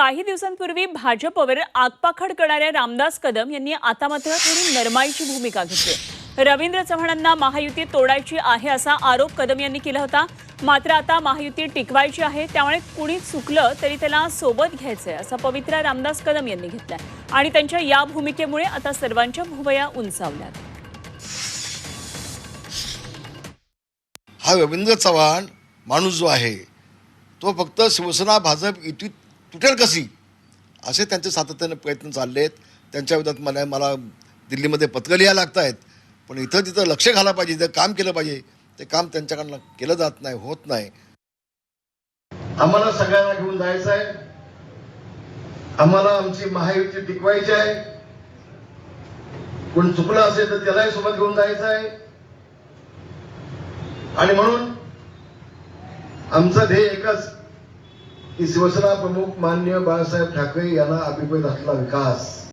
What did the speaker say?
काही दिवसांपूर्वी भाजपवर आगपाखड करणाऱ्या रामदास कदम यांनी आता मात्र थोडी नरमाईची भूमिका घेतली. रवींद्र चव्हाणांना महायुती तोडायची आहे असा आरोप कदम यांनी केला होता. मात्र आता महायुती टिकवायची आहे त्यामुळे कुणी चुकलं तरी त्याला सोबत घ्यायचंय असा पवित्रा रामदास कदम यांनी घेतलाय. आणि त्यांच्या या भूमिकेमुळे आता सर्वांच्या भुवया उंचावल्यात. हा रवींद्र चव्हाण माणूस जो आहे तो फक्त शिवसेना भाजप युतीत तुटेल कशी? असे त्यांचे सातत्याने प्रयत्न चालले आहेत त्यांच्या विरोधात मला मला दिल्लीमध्ये पत्र लिहायला लागत आहेत पण इथं तिथं लक्ष घाला पाहिजे इथं काम केलं पाहिजे. ते काम त्यांच्याकडनं केलं जात नाही होत नाही. आम्हाला सगळ्यांना घेऊन जायचं आहे आम्हाला आमची महायुती टिकवायची आहे. कोण चुकलं असेल तर त्यालाही सोबत घेऊन जायचं आहे आणि म्हणून आमचं ध्येय एकच की शिवसेना प्रमुख मान्य बाळासाहेब ठाकरे यांना अभिप्रेत असलेला विकास.